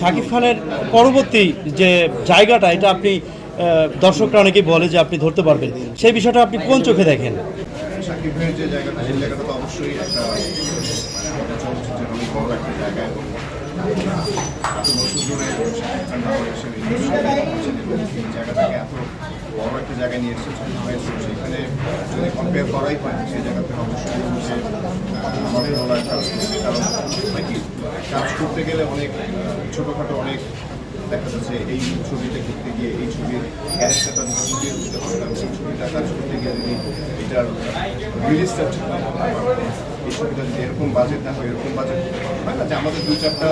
শাকিব খানের পরবর্তী যে জায়গাটা এটা আপনি দর্শকরা অনেকেই বলে যে আপনি ধরতে পারবেন। সেই বিষয়টা আপনি কোন চোখে দেখেন? সাকিব ভাইয়ের যে জায়গাটা সেই জায়গাটা তো অবশ্যই একটা মানে চলচ্চিত্রের অনেক বড় একটা জায়গা। এবং জায়গাটাকে এত বড় একটা জায়গায় নিয়ে এসেছে সেখানে যদি কম্পেয়ার করাই হয় সেই জায়গা থেকে অবশ্যই আমাদের কারণ করতে গেলে অনেক ছোটোখাটো অনেক দেখা যাচ্ছে এই ছবিতে করতে গিয়ে এই ছবির ক্যারেক্টারটা যদি ফুটিয়ে তুলতে পারতাম সেই ছবিটা কাজ করতে গিয়ে যদি এটার রিলিজটা ঠিক না এই ছবিটা যদি এরকম বাজেট না হয় এরকম বাজেট হয় না যে আমাদের দু চারটা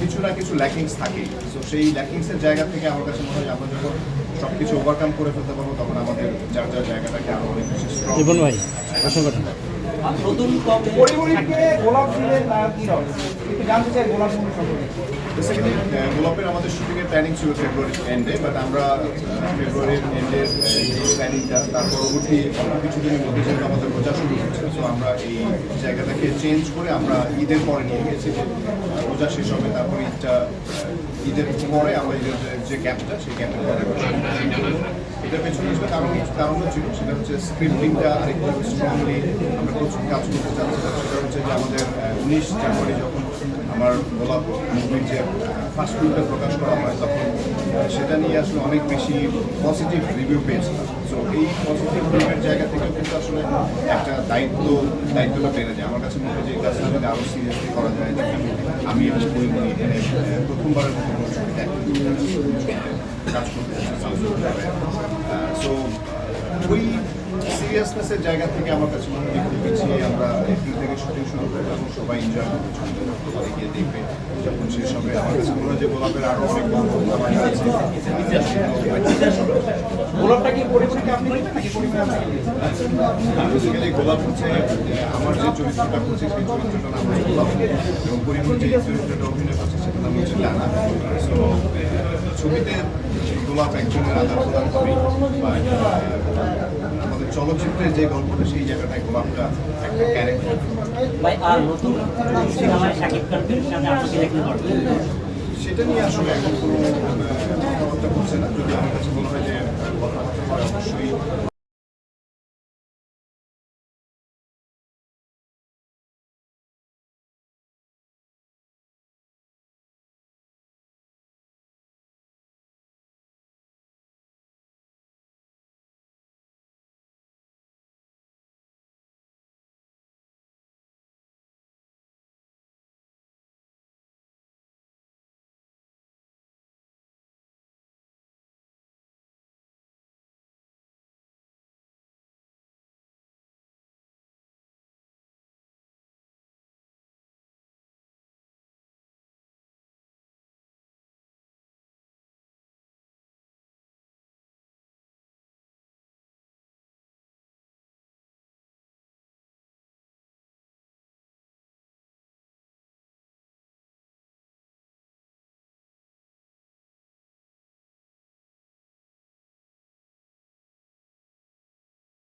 কিছু না কিছু ল্যাকিংস থাকে তো সেই ল্যাকিংসের জায়গা থেকে আমার কাছে মনে হয় যে আমরা যখন সব কিছু ওভারকাম করে ফেলতে পারব তখন আমাদের যার যার জায়গাটাকে আরও অনেক বেশি স্ট্রং ভাই অসংখ্য ধন্যবাদ। পরিমণিকে গোলাপ বেসিক্যালি গোলাপের আমাদের শুটিংয়ের প্ল্যানিং ছিল ফেব্রুয়ারির এন্ডে বাট আমরা ফেব্রুয়ারির এন্ডের প্ল্যানিংটা তার পরবর্তী অল্প কিছুদিনের মধ্যে যেহেতু আমাদের রোজা শুরু হচ্ছে সো আমরা এই জায়গাটাকে চেঞ্জ করে আমরা ঈদের পরে নিয়ে গেছি আহ, রোজা শেষ হবে তারপরে ঈদটা ঈদের পরে আমরা যে- ক্যাম্পটা সেই ক্যাম্পের পরে। এটার পেছনে আসলে কারণ কারণও ছিল সেটা হচ্ছে স্ক্রিপ্টিংটা আরেকটু স্ট্রংলি আমরা প্রচুর কাজ করতে চাচ্ছিলাম সেটা হচ্ছে যে আমাদের উনিশ জানুয়ারি যখন আমার গোলাপ মুভির যে ফার্স্ট ফিল্মটা প্রকাশ করা হয়, তখন সেটা নিয়ে আসলে অনেক বেশি পজিটিভ রিভিউ পেয়েছিলাম। সো এই পজিটিভ রিভিউর জায়গা থেকেও কিন্তু আসলে একটা দায়িত্ব, দায়িত্বটা বেড়ে যায়। আমার কাছে মনে হয় যে এই কাজটা যদি আরও সিরিয়াসলি করা যায় আমি এবং পরিমণি এখানে প্রথমবারের মতো কাজ করতে সো ওই সিরিয়াসনেসের জায়গা থেকে আমার কাছে মনে হয় আমরা এপ্রিল থেকে শুটিং শুরু করে তখন আমার যে গোলাপের আরও অনেক গোলাপটা কি আপনি পরিমণি বেসিক্যালি গোলাপ হচ্ছে, আমার যে চরিত্রটা করছি সেই চরিত্রটার নাম গোলাপ। এবং পরিমণি যে চরিত্রটা অভিনয় করছে, সেটার নাম হচ্ছে ডানা সো ছবিতে গোলাপ একজনের আদান প্রদান হবে চলচ্চিত্রের যে গল্পটা সেই জায়গাটায় গোলাপটা একটা ক্যারেক্টার ভাই আর নতুন সিনেমায় শাকিব আপনাকে দেখতে পারবেন? সেটা নিয়ে আসলে এখন কোনো কথাবার্তা করছে না। যদি আমার কাছে মনে হয় যে কথাবার্তা করে অবশ্যই